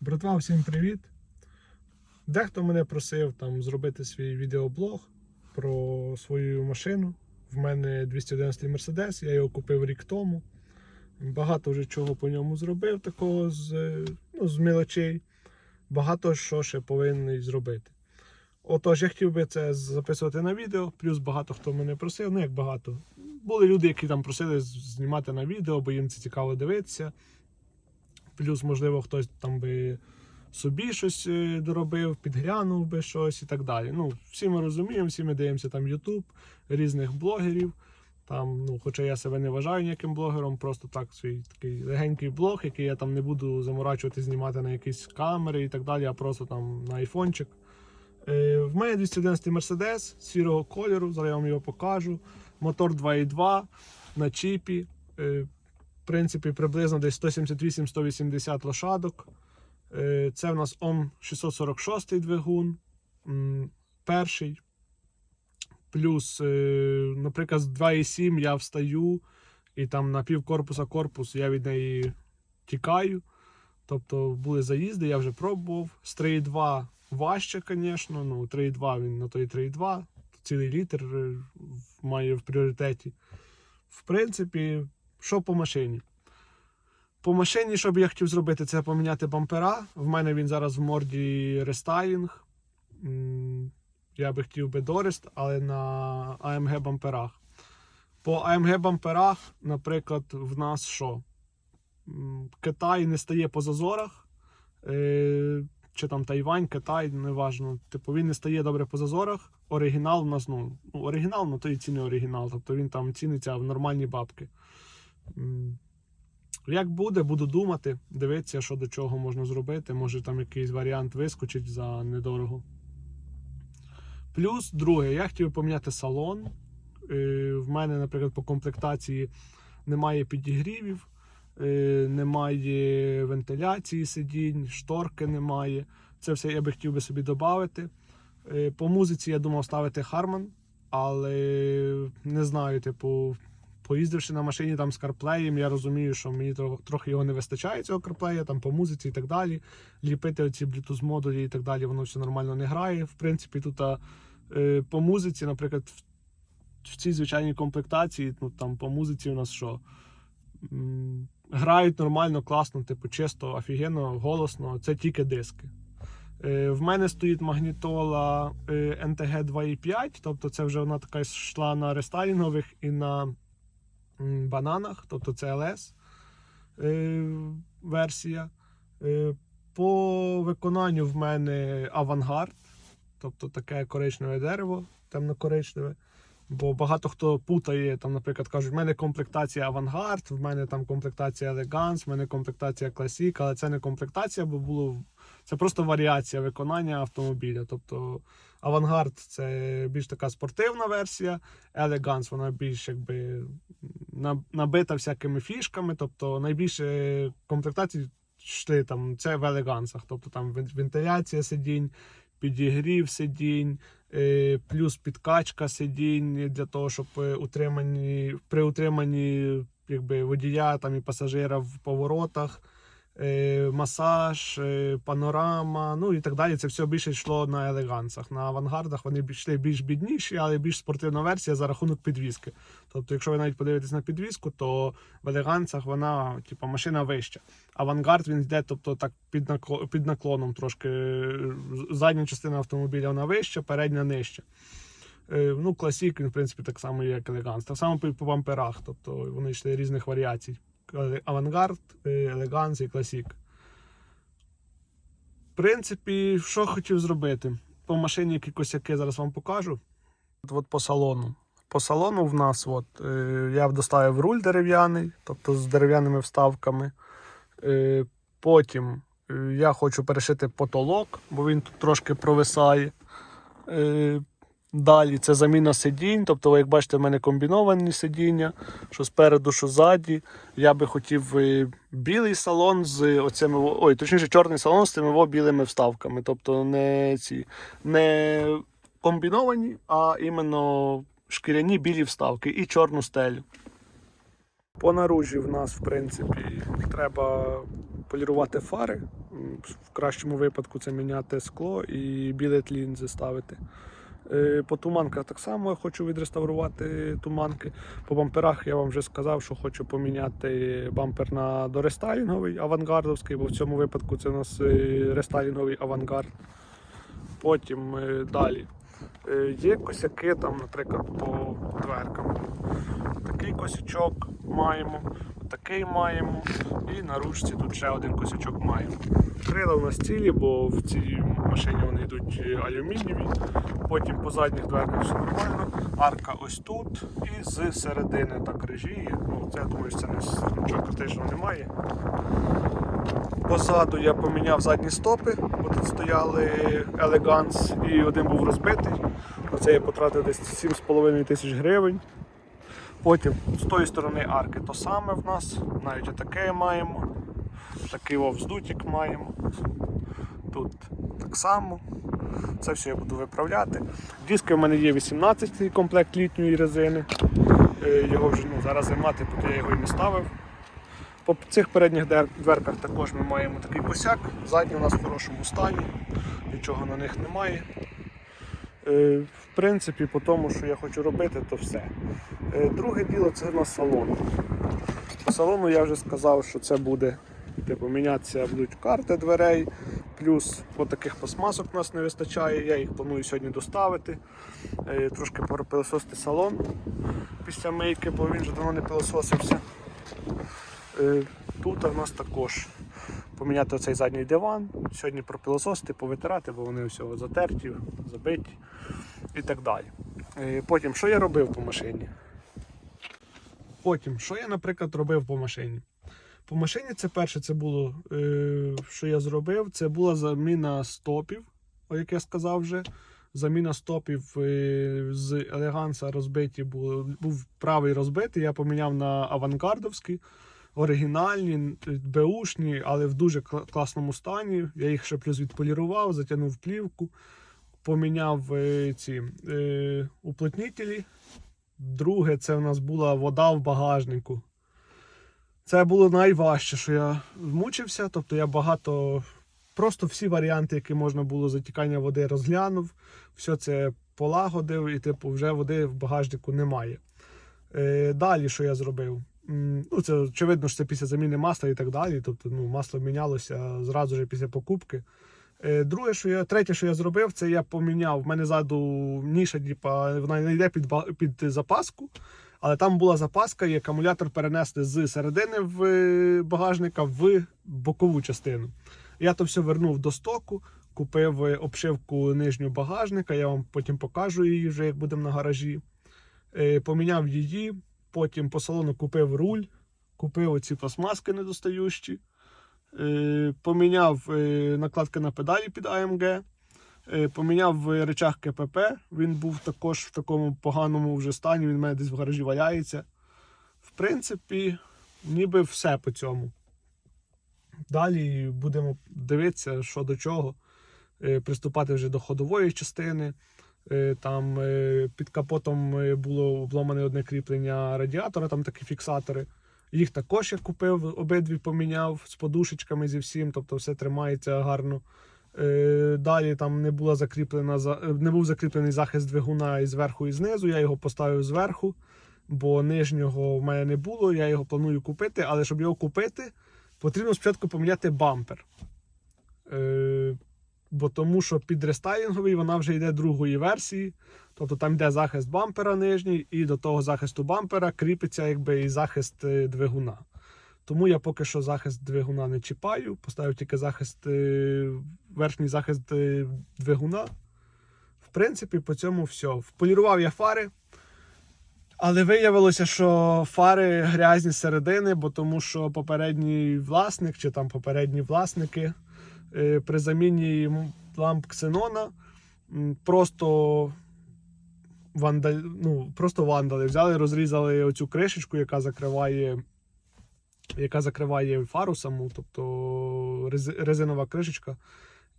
Братва, всім привіт! Дехто мене просив там зробити свій відеоблог про свою машину. В мене 211 Mercedes, я його купив рік тому. Багато вже чого по ньому зробив, такого з, е, ну, з мілочей. Багато що ще повинен зробити. Отож, я хотів би це записувати на відео, плюс багато хто мене просив, ну як багато. Були люди, які там просили знімати на відео, бо їм це цікаво дивитися. Плюс, можливо, хтось там би собі щось е, доробив, підглянув би щось і так далі. Ну, всі ми розуміємо, всі ми дивимося там YouTube, різних блогерів. Там, ну, хоча я себе не вважаю ніяким блогером, просто так свій такий легенький блог, який я там не буду заморачувати, знімати на якісь камери і так далі, а просто там на айфончик. Е, в мене 211 Mercedes сірого кольору, зараз я вам його покажу. Мотор 2.2 на чіпі. Е, принципі, приблизно десь 178-180 лошадок. Е, Це в нас ОМ 646 двигун. Перший. Плюс, е, наприклад, з 2,7 я встаю, і там на пів корпуса корпус я від неї тікаю. Тобто були заїзди, я вже пробував. З 3,2 важче, звісно. Ну, 3,2 він на той 3,2. Цілий літр е, має в пріоритеті. В принципі, що по машині? По машині, що б я хотів зробити, це поміняти бампера. В мене він зараз в морді рестайлінг. Я би хотів би Дорест, але на AMG бамперах. По AMG бамперах, наприклад, в нас що? Китай не стає по зазорах. Е, Чи там Тайвань, Китай, неважно. Типу він не стає добре по зазорах. Оригінал в нас, ну, ну оригінал, ну то і ціни оригінал. Тобто він там ціниться в нормальні бабки. Як буде, буду думати, дивитися, що до чого можна зробити. Може там якийсь варіант вискочить за недорого. Плюс, друге, я хотів поміняти салон. Е, В мене, наприклад, по комплектації немає підігрівів, е, немає вентиляції сидінь, шторки немає. Це все я би хотів би собі додати. По музиці я думав ставити Harman, але не знаю, типу, поїздивши на машині там з CarPlay, я розумію, що мені трохи його не вистачає, цього CarPlay, там по музиці і так далі. Ліпити оці Bluetooth модулі і так далі, воно все нормально не грає. В принципі, тут е, по музиці, наприклад, в, цій звичайній комплектації, ну там по музиці у нас що? Грають нормально, класно, типу, чисто, офігенно, голосно. Це тільки диски. Е, В мене стоїть магнітола е, NTG 2.5, тобто це вже вона така йшла на рестайлінгових і на бананах, тобто це LS е, версія. Е, По виконанню в мене авангард, тобто таке коричневе дерево, темно-коричневе. Бо багато хто путає, там, наприклад, кажуть, в мене комплектація авангард, в мене там комплектація елеганс, в мене комплектація класік, але це не комплектація, бо було це просто варіація виконання автомобіля. Тобто авангард це більш така спортивна версія, елеганс вона більш якби набита всякими фішками. Тобто найбільше комплектацій йшли там це в елегансах. Тобто там вен- вентиляція сидінь, підігрів сидінь, е, плюс підкачка сидінь для того, щоб е, утримані при утриманні якби водія там і пасажира в поворотах. Е, Масаж, е, панорама, ну і так далі. Це все більше йшло на елегансах. На авангардах вони йшли більш бідніші, але більш спортивна версія за рахунок підвіски. Тобто, якщо ви навіть подивитесь на підвіску, то в елегансах вона, типу, машина вища. Авангард він йде, тобто так під накло- під наклоном трошки. Задня частина автомобіля вона вища, передня нижча. Е, Ну, класік, він, в принципі, так само, як елеганс. Так само по, бамперах, тобто вони йшли різних варіацій. Авангард, е, елеганс і класік. В принципі, що хотів зробити? По машині які косяки зараз вам покажу. От, от по салону. По салону в нас от, е, я доставив руль дерев'яний, тобто з дерев'яними вставками. Е, потім е, я хочу перешити потолок, бо він тут трошки провисає. Е, Далі це заміна сидінь. Тобто, ви як бачите, в мене комбіновані сидіння, що спереду, що ззаді. Я би хотів е, білий салон з оцими, ой, точніше, чорний салон з цими білими вставками. Тобто не ці не комбіновані, а іменно шкіряні білі вставки і чорну стелю. По наружі в нас, в принципі, треба полірувати фари. В кращому випадку це міняти скло і білет лінзи ставити. Е, По туманках так само я хочу відреставрувати туманки. По бамперах я вам вже сказав, що хочу поміняти бампер на дорестайлінговий авангардовський, бо в цьому випадку це у нас е, рестайлінговий авангард. Потім е, далі. Є косяки, там, наприклад, по дверкам. Такий косячок маємо, такий маємо, і на ручці тут ще один косячок маємо. Крила у нас цілі, бо в цій машині вони йдуть е, алюмінієві. Потім по задніх дверках все нормально. Арка ось тут і з середини так режіє. Ну, це я думаю, що це нічого критичного немає. Позаду я поміняв задні стопи, бо тут стояли Елеганс і один був розбитий. На це я потратив десь 7,5 тисяч гривень. Потім з тої сторони арки то саме в нас, навіть отаке маємо. Такий вовздутик маємо. Тут так само. Це все я буду виправляти. Диски в мене є 18 комплект літньої резини. Е, Його вже ну, зараз займати, поки я його і не ставив. По цих передніх дверках також ми маємо такий косяк. Задні у нас в хорошому стані, нічого на них немає. Е, В принципі, по тому, що я хочу робити, то все. Е, Друге діло це у нас салон. По салону я вже сказав, що це буде типу, мінятися будуть карти дверей, плюс от таких пластмасок у нас не вистачає. Я їх планую сьогодні доставити. Е, Трошки пропилососити салон після мийки, бо він вже давно не пилососився. Тут у нас також поміняти оцей задній диван, сьогодні пропилососити, повитирати, бо вони все затерті, забиті і так далі. Е, Потім, що я робив по машині? Потім, що я, наприклад, робив по машині? По машині це перше, це було, е, що я зробив, це була заміна стопів, як я сказав вже. Заміна стопів е, з елеганса розбиті були, був правий розбитий, я поміняв на авангардовський. Оригінальні, беушні, але в дуже класному стані. Я їх ще плюс відполірував, затягнув плівку, поміняв е, ці е, уплотнітелі. Друге, це в нас була вода в багажнику. Це було найважче, що я мучився. Тобто я багато, просто всі варіанти, які можна було затікання води, розглянув, все це полагодив, і типу, вже води в багажнику немає. Е, далі, що я зробив? Ну, це очевидно, що це після заміни масла і так далі. Тобто, ну, масло мінялося зразу ж після покупки. Е, Друге, що я, третє, що я зробив, це я поміняв. В мене ззаду ніша, типа, вона не йде під, під запаску, але там була запаска, і акумулятор перенесли з середини в е, багажника в бокову частину. Я то все вернув до стоку, купив е, обшивку нижню багажника, я вам потім покажу її вже, як будемо на гаражі. Поміняв її, потім по салону купив руль, купив оці пластмаски недостаючі. Е, поміняв е, накладки на педалі під AMG, е, поміняв речах КПП. Він був також в такому поганому вже стані, він в мене десь в гаражі валяється. В принципі, ніби все по цьому. Далі будемо дивитися, що до чого. Приступати вже до ходової частини. Е, Там е, під капотом е, було обломане одне кріплення радіатора, там такі фіксатори. Їх також я купив, обидві поміняв з подушечками зі всім, тобто все тримається гарно. Далі там не, була закріплена, не був закріплений захист двигуна і зверху і знизу. Я його поставив зверху, бо нижнього в мене не було. Я його планую купити, але щоб його купити, потрібно спочатку поміняти бампер. Бо тому що під рестайлінговий вона вже йде другої версії. Тобто там йде захист бампера нижній, і до того захисту бампера кріпиться якби і захист е, двигуна. Тому я поки що захист двигуна не чіпаю, поставив тільки захист, е, верхній захист е, двигуна. В принципі, по цьому все. Вполірував я фари. Але виявилося, що фари грязні середини, бо тому що попередній власник чи там попередні власники при заміні ламп ксенона просто вандаль, ну, просто вандали. Взяли, розрізали оцю кришечку, яка закриває, яка закриває фару саму, тобто резинова кришечка.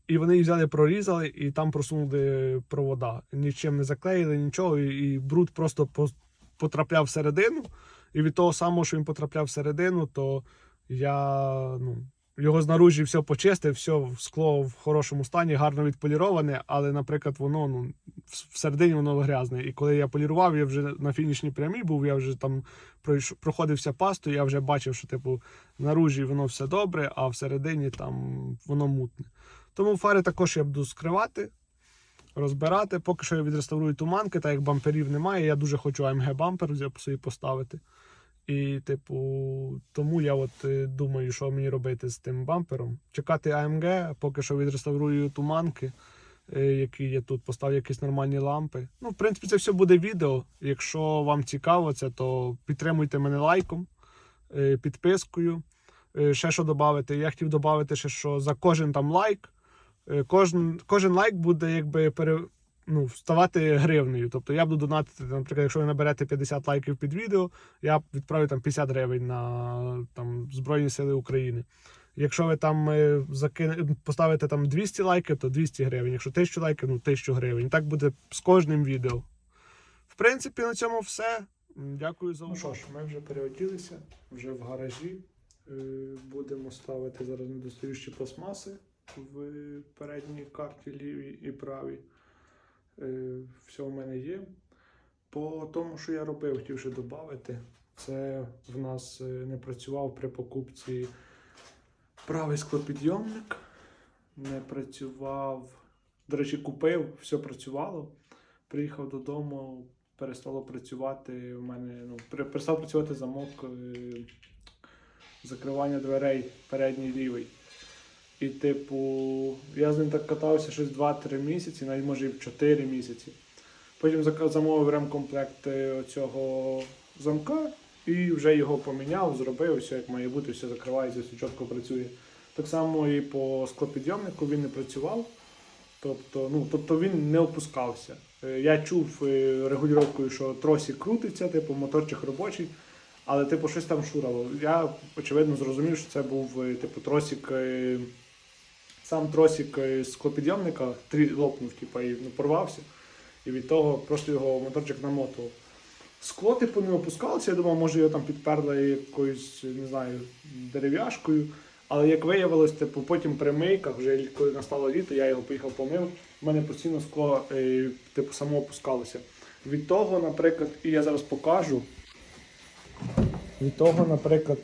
І вони її взяли, прорізали і там просунули провода. Нічим не заклеїли, нічого, і бруд просто потрапляв всередину. І від того самого, що він потрапляв всередину, то я ну, його знаружі все почистив, все скло в хорошому стані, гарно відполіроване, але, наприклад, воно ну, всередині воно грязне. І коли я полірував, я вже на фінішній прямій був, я вже там проходився пасту, я вже бачив, що типу наружі воно все добре, а всередині там воно мутне. Тому фари також я буду скривати, розбирати. Поки що я відреставрую туманки, так як бамперів немає. Я дуже хочу AMG бампер взяв собі поставити. І, типу, тому я от е, думаю, що мені робити з тим бампером. Чекати AMG, поки що відреставрую туманки, е, які є тут, поставлю якісь нормальні лампи. Ну, в принципі, це все буде відео. Якщо вам цікаво це, то підтримуйте мене лайком, е, підпискою. Ще що додати? Я хотів додати ще, що за кожен там лайк, кожен, кожен лайк буде якби пере, ну, ставати гривнею. Тобто я буду донатити, наприклад, якщо ви наберете 50 лайків під відео, я відправлю там 50 гривень на там, Збройні Сили України. Якщо ви там е, закине, поставите там 200 лайків, то 200 гривень. Якщо 1000 лайків, ну 1000 гривень. Так буде з кожним відео. В принципі, на цьому все. Дякую за увагу. Ну що ж, ми вже переоділися, вже в гаражі. Е, Будемо ставити зараз недостаючі пластмаси в передній карті лівій і правій. Е, Все в мене є. По тому, що я робив, хотів ще додати. Це в нас е, не працював при покупці правий склопідйомник. Не працював. До речі, купив, все працювало. Приїхав додому, перестало працювати. У мене ну, перестав працювати замок е, закривання дверей передній лівий. І, типу, я з ним так катався щось 2-3 місяці, навіть може і 4 місяці. Потім замовив ремкомплект е, цього замка і вже його поміняв, зробив, все як має бути, все закривається, все чітко працює. Так само і по склопідйомнику він не працював. Тобто, ну, тобто він не опускався. Е, Я чув е, що тросик крутиться, типу моторчик робочий, але типу щось там шурало. Я очевидно зрозумів, що це був типу тросик. Сам тросик е, з склопідйомника трі- лопнув, типу, і ну, порвався. І від того просто його моторчик намотував. Скло, типу, не опускалося, я думав, може його там підперли якоюсь, не знаю, дерев'яшкою. Але як виявилось, типу, потім при мийках, вже коли настало літо, я його поїхав помив, в мене постійно скло е, типу, само опускалося. Від того, наприклад, і я зараз покажу. Від того, наприклад,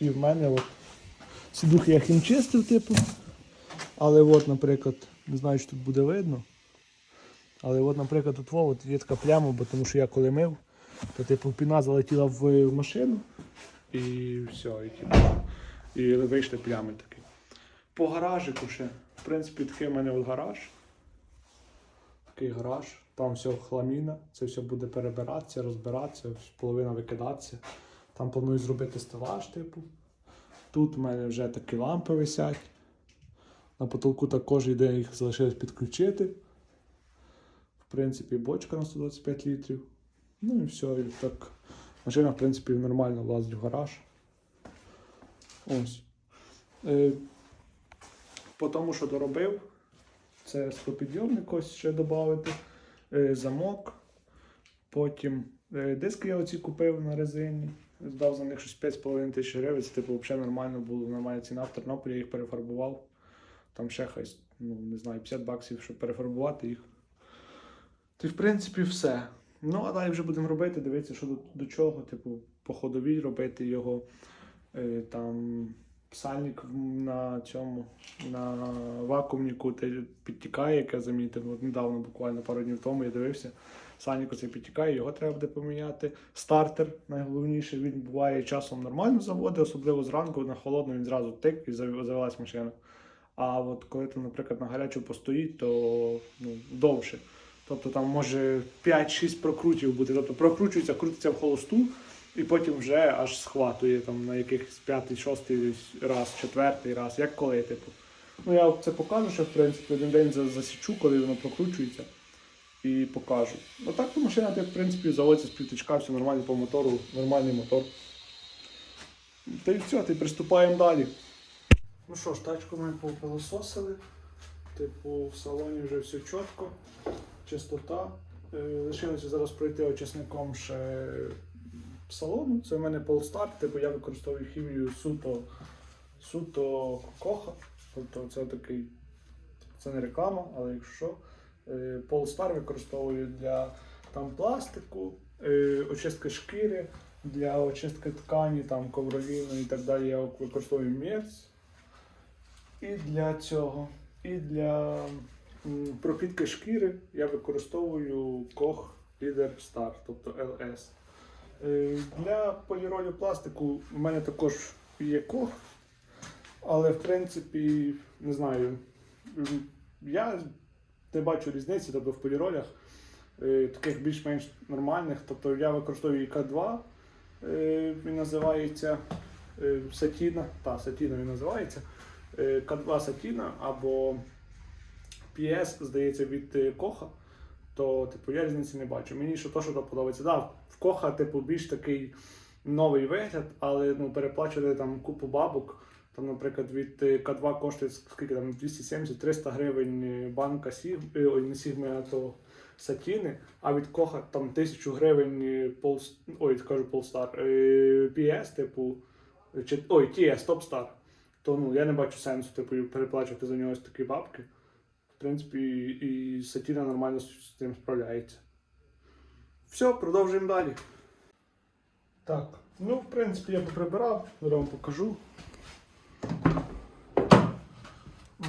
і в мене от сідухи я хімчистив, типу. Але от, наприклад, не знаю, чи тут буде видно. Але от, наприклад, тут от є пляма, бо тому що я коли мив, то типу піна залетіла в, в машину і все, і, типу, і вийшли плями такі. По гаражику ще. В принципі, такий в мене от гараж. Такий гараж. Там все хламіна, це все буде перебиратися, розбиратися, половина викидатися. Там планую зробити стелаж, типу. Тут в мене вже такі лампи висять. На потолку також йде їх залишилось підключити. В принципі, бочка на 125 літрів. Ну і все, і так. Машина, в принципі, нормально влазить в гараж. Ось. Е, по тому, що доробив, це склопідйомник ось ще додати, е, замок. Потім е, диски я оці купив на резині. Здав за них щось 5,5 тисяч гривень. Це типу взагалі нормально було, нормальна ціна в Тернополі, я їх перефарбував. Там ще хай, ну, не знаю, 50 баксів, щоб перефарбувати їх. Та в принципі все. Ну, а далі вже будемо робити, дивитися, що до, до чого, типу, по ходовій робити його. Е, там сальник на цьому, на вакуумніку підтікає, як я замітив. От недавно, буквально пару днів тому я дивився. Сальник оцей підтікає, його треба буде поміняти. Стартер найголовніше, він буває часом нормально заводить, особливо зранку на холодно він зразу тик і завелась машина. А от коли там, наприклад, на гарячу постоїть, то ну, довше. Тобто там може 5-6 прокрутів бути. Тобто прокручується, крутиться в холосту, і потім вже аж схватує там на якихось п'ятий, шостий раз, четвертий раз, як коли, типу. Ну я це покажу, що в принципі один день засічу, коли воно прокручується. І покажу. Отак то машина, так, в принципі, заводиться з півтичка, все нормально по мотору, нормальний мотор. Та й все, ти приступаємо далі. Ну що ж, тачку ми попилососили. Типу, в салоні вже все чітко, чистота. Е, Лишилося зараз пройти очисником ще салону. Це в мене полстарт, типу я використовую хімію суто, суто коха. Тобто це такий, це не реклама, але якщо що, е, Polestar використовую для там пластику, е, очистки шкіри, для очистки ткані, там ковроліну і так далі. Я використовую мерц. І для цього, і для пропітки шкіри я використовую Koch Leader Star, тобто LS. Е, Для поліролю пластику в мене також є Koch, але в принципі, не знаю, я не бачу різниці тобто, в поліролях е, таких більш-менш нормальних. Тобто я використовую К2, е, він називається Сатіна, та, Сатіна він називається. Е, К2 Сатіна або PS, здається, від е, Коха, то типу, я різниці не бачу. Мені що то, що то подобається. Да, в Коха, типу, більш такий новий вигляд, але ну, переплачувати там купу бабок. Там, наприклад, від е, К2 коштує скільки там 270-300 гривень банка Сіг, ой, не Сігми, а то Сатіни, а від Коха там 1000 гривень Пол, ой, кажу Polestar, PS, типу, чи, ой, TS, Topstar то ну, я не бачу сенсу типу, переплачувати за нього ось такі бабки. В принципі, і Сатіна нормально з цим справляється. Все, продовжуємо далі. Так, ну, в принципі, я поприбирав, зараз вам покажу.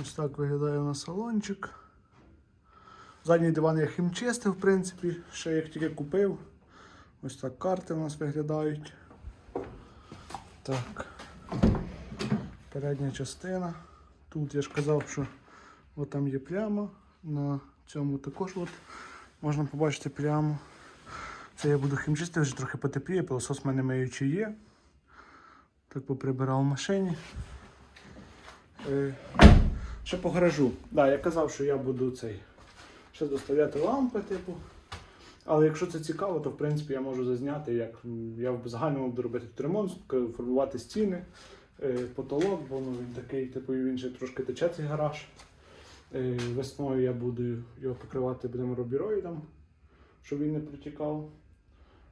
Ось так виглядає у нас салончик. Задній диван я хімчистив, в принципі, ще як тільки купив. Ось так карти у нас виглядають. Так передня частина. Тут я ж казав, що от там є пляма. На цьому також от можна побачити пляму. Це я буду хімчистити, вже трохи потепліє, пилосос в мене миючий є. Так поприбирав в машині. Е, ще по гаражу. Да, я казав, що я буду цей ще доставляти лампи, типу. Але якщо це цікаво, то в принципі я можу зазняти, як я в загальному буду робити ремонт, формувати стіни потолок, бо ну, він такий, типу, він ще трошки тече цей гараж. Е, Весною я буду його покривати будемо робіроїдом, щоб він не протікав.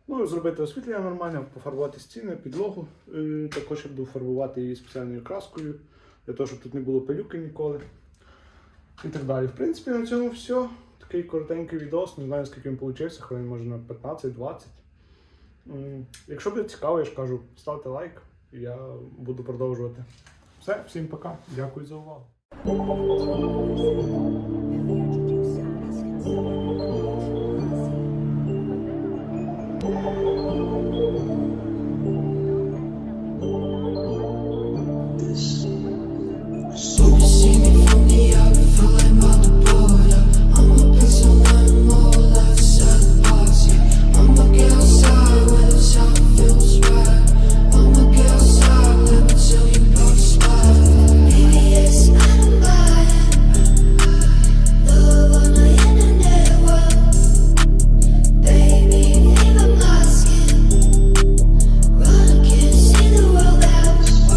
Ну, зробити освітлення нормально, пофарбувати стіни, підлогу. Е, Також я буду фарбувати її спеціальною краскою, для того, щоб тут не було пилюки ніколи. І так далі. В принципі, на цьому все. Такий коротенький відос, не знаю, скільки він вийшов, хвилин може на 15-20. Якщо буде цікаво, я ж кажу, ставте лайк, я буду продовжувати. Все, всім пока. Дякую за увагу.